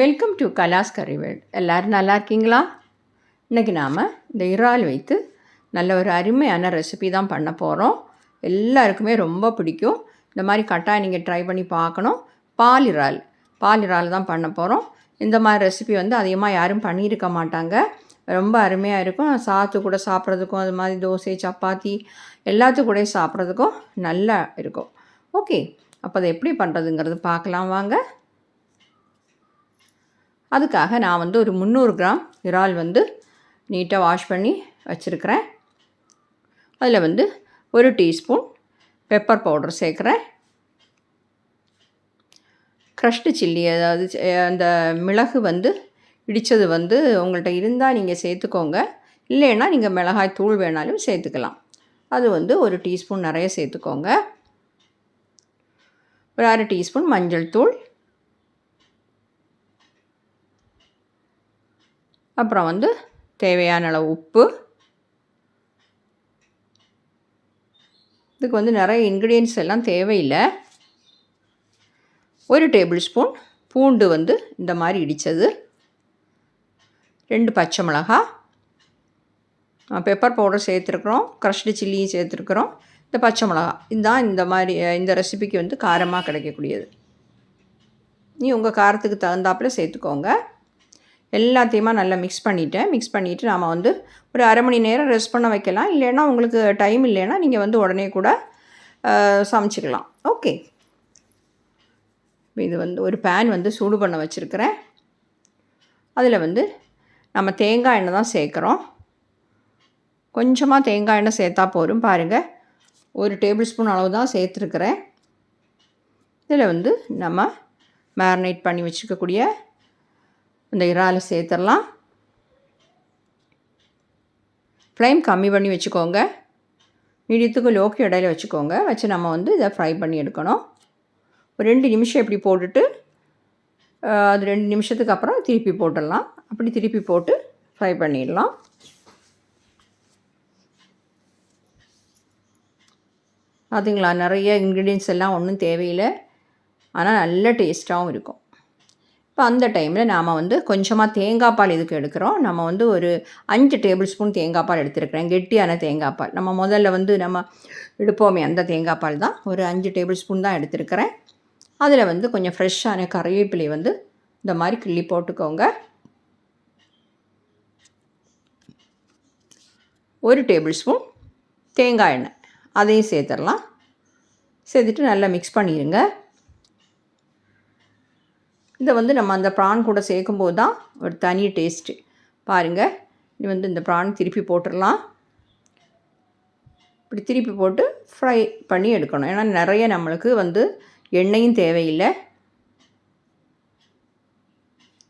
Welcome to கலாஸ் கறிவேல் எல்லோரும் நல்லா இருக்கீங்களா? இன்றைக்கி நாம் இந்த இறால் வைத்து நல்ல ஒரு அருமையான ரெசிபி தான் பண்ண போகிறோம் எல்லாருக்குமே ரொம்ப பிடிக்கும். இந்த மாதிரி கட்டாயம் நீங்கள் ட்ரை பண்ணி பார்க்கணும். பால் இறால். பால் இறால் தான் பண்ண போகிறோம் இந்த மாதிரி ரெசிபி வந்து அதிகமாக யாரும் பண்ணியிருக்க மாட்டாங்க. ரொம்ப அருமையாக இருக்கும். சாத்து கூட சாப்பிட்றதுக்கும் அது மாதிரி தோசை சப்பாத்தி எல்லாத்து கூட சாப்பிட்றதுக்கும் நல்லா இருக்கும். ஓகே அப்போ அதை எப்படி பண்ணுறதுங்கிறது பார்க்கலாம் வாங்க. அதுக்காக நான் வந்து ஒரு முந்நூறு கிராம் இறால் வந்து நீட்டாக வாஷ் பண்ணி வச்சுருக்கிறேன். அதில் வந்து ஒரு டீஸ்பூன் பெப்பர் பவுடர் சேர்க்குறேன். க்ரஷ்டு சில்லி அதாவது அந்த மிளகு வந்து இடித்தது வந்து உங்கள்கிட்ட இருந்தால் நீங்கள் சேர்த்துக்கோங்க. இல்லைன்னா நீங்கள் மிளகாய் தூள் வேணாலும் சேர்த்துக்கலாம். அது வந்து ஒரு டீஸ்பூன் நிறைய சேர்த்துக்கோங்க. ஒரு அரை டீஸ்பூன் மஞ்சள் தூள். அப்புறம் வந்து தேவையான அளவு உப்பு. இதுக்கு வந்து நிறைய இன்க்ரீடியன்ஸ் எல்லாம் தேவையில்லை. ஒரு டேபிள் ஸ்பூன் பூண்டு வந்து இந்த மாதிரி இடித்தது ரெண்டு பச்சை மிளகா. பெப்பர் பவுடர் சேர்த்துருக்குறோம். க்ரஷ்டு சில்லியும் சேர்த்துருக்குறோம். இந்த பச்சை மிளகா. இதுதான் இந்த மாதிரி இந்த ரெசிபிக்கு வந்து காரமாக கிடைக்கக்கூடியது. நீ உங்கள் காரத்துக்கு தகுந்தாப்பில் சேர்த்துக்கோங்க. எல்லாத்தையுமா நல்லா மிக்ஸ் பண்ணிவிட்டேன் மிக்ஸ் பண்ணிவிட்டு நாம் வந்து ஒரு அரை மணி நேரம் ரெஸ்ட் பண்ண வைக்கலாம். இல்லைன்னா உங்களுக்கு டைம் இல்லைன்னா நீங்கள் வந்து உடனே கூட சமைச்சிக்கலாம். ஓகே இது வந்து ஒரு பேன் வந்து சூடு பண்ண வச்சுருக்கிறேன். அதில் வந்து நம்ம தேங்காய் எண்ணெய் தான் சேர்க்குறோம். கொஞ்சமாக தேங்காய் எண்ணெய் சேர்த்தா போதும். பாருங்கள் ஒரு டேபிள் ஸ்பூன் அளவு தான் சேர்த்துருக்குறேன். இதில் வந்து நம்ம மேரினேட் பண்ணி வச்சுக்கக்கூடிய இந்த இறால் சேர்த்துடலாம். ஃப்ளைம் கம்மி பண்ணி வச்சுக்கோங்க. மீடியத்துக்கும் லோக்கு இடையில வச்சுக்கோங்க. வச்சு நம்ம வந்து இதை ஃப்ரை பண்ணி எடுக்கணும். ஒரு ரெண்டு நிமிஷம் இப்படி போட்டுட்டு அது ரெண்டு நிமிஷத்துக்கு அப்புறம் திருப்பி போட்டுடலாம். அப்படி திருப்பி போட்டு ஃப்ரை பண்ணிடலாம். பார்த்திங்களா நிறைய இன்க்ரீடியன்ஸ் எல்லாம் ஒன்றும் தேவையில்லை. ஆனால் நல்ல டேஸ்ட்டாகவும் இருக்கும். இப்போ அந்த டைமில் நாம் வந்து கொஞ்சமாக தேங்காய் பால் இதுக்கு எடுக்கிறோம்? நம்ம வந்து ஒரு அஞ்சு டேபிள் ஸ்பூன் தேங்காய் பால் எடுத்துருக்கிறேன். கெட்டியான தேங்காய் பால். நம்ம முதல்ல வந்து நம்ம எடுப்போமே அந்த தேங்காய் பால் தான். ஒரு அஞ்சு டேபிள் ஸ்பூன் தான் எடுத்துருக்கிறேன். அதில் வந்து கொஞ்சம் ஃப்ரெஷ்ஷான கறிவேப்பிலை வந்து இந்த மாதிரி கிள்ளி போட்டுக்கோங்க. ஒரு டேபிள் ஸ்பூன் தேங்காய் எண்ணெய். அதையும் சேர்த்துடலாம். சேர்த்துட்டு நல்லா மிக்ஸ் பண்ணிடுங்க. இதை வந்து நம்ம அந்த ப்ரான் கூட சேர்க்கும்போது தான் ஒரு தனி டேஸ்ட்டு. பாருங்கள் இது வந்து இந்த ப்ரான் திருப்பி போட்டுடலாம். இப்படி திருப்பி போட்டு ஃப்ரை பண்ணி எடுக்கணும். ஏன்னா நிறைய நம்மளுக்கு வந்து எண்ணெயும் தேவையில்லை.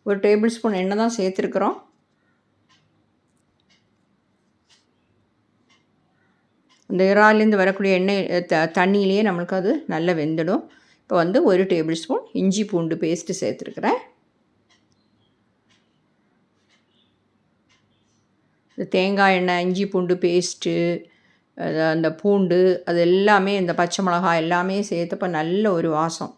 ஒரு டேபிள் ஸ்பூன் எண்ணெய் தான் சேர்த்துருக்குறோம். இந்த இறாலேருந்து வரக்கூடிய எண்ணெய் த தண்ணியிலேயே நம்மளுக்கு அது நல்லா வெந்துடும். இப்போ வந்து ஒரு டேபிள் ஸ்பூன் இஞ்சி பூண்டு பேஸ்ட்டு சேர்த்துருக்குறேன். இந்த தேங்காய் எண்ணெய் இஞ்சி பூண்டு பேஸ்ட்டு அந்த பூண்டு அது எல்லாமே இந்த பச்சை மிளகாய் எல்லாமே சேர்த்தப்போ நல்ல ஒரு வாசம்.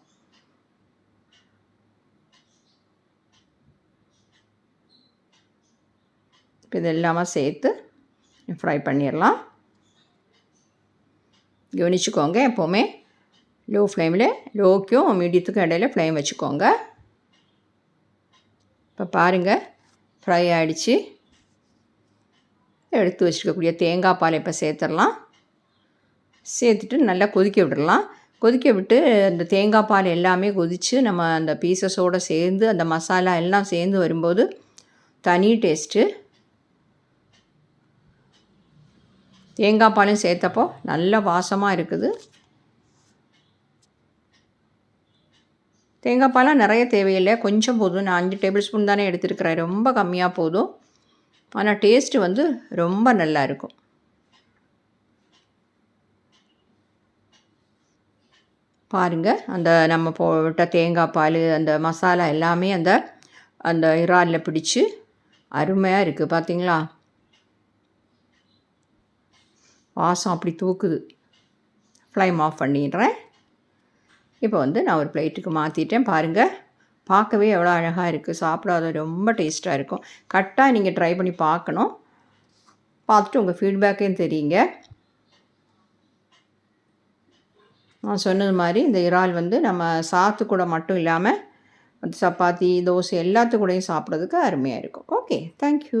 இப்போ இது எல்லாமே சேர்த்து ஃப்ரை பண்ணிடலாம். கவனிச்சுக்கோங்க எப்போவுமே. லோ ஃப்ளேமில் லோக்கும் மீடியத்துக்கும் இடையில ஃப்ளேம் வச்சுக்கோங்க. இப்போ பாருங்கள் ஃப்ரை ஆகிடுச்சு எடுத்து வச்சுருக்கக்கூடிய தேங்காய் பால் இப்போ சேர்த்துடலாம். சேர்த்துட்டு நல்லா கொதிக்க விடலாம் கொதிக்க விட்டு அந்த தேங்காய் பால் எல்லாமே கொதித்து நம்ம அந்த பீசஸோடு சேர்ந்து அந்த மசாலா எல்லாம் சேர்ந்து வரும்போது தனி டேஸ்ட்டு தேங்காய் பாலும் சேர்த்தப்போ நல்ல வாசமாக இருக்குது. தேங்காய் பாலாம் நிறைய தேவையில்லை. கொஞ்சம் போதும். நான் அஞ்சு டேபிள் ஸ்பூன் தானே எடுத்துருக்கிறேன். ரொம்ப கம்மியாக போதும். ஆனால் டேஸ்ட்டு வந்து ரொம்ப நல்லா இருக்கும். பாருங்கள் அந்த நம்ம போட்ட தேங்காய் பால் அந்த மசாலா எல்லாமே அந்த அந்த இறாலில் பிடிச்சி அருமையாக இருக்குது பார்த்தீங்களா வாசம் அப்படி தூக்குது. ஃப்ளைம் ஆஃப் பண்ணிடுறேன். இப்போ வந்து நான் ஒரு பிளேட்டுக்கு மாற்றிட்டேன் பாருங்கள் பார்க்கவே எவ்வளோ அழகாக இருக்குது சாப்பிடாத ரொம்ப டேஸ்ட்டாக இருக்கும். கரெக்டாக நீங்கள் ட்ரை பண்ணி பார்க்கணும். பார்த்துட்டு உங்கள் ஃபீட்பேக்கையும் தெரியுங்க. நான் சொன்னது மாதிரி இந்த இறால் வந்து நம்ம சாத்து கூட மட்டும் இல்லாமல் சப்பாத்தி தோசை எல்லாத்து கூடயும் சாப்பிட்றதுக்கு அருமையாக இருக்கும். Okay thank you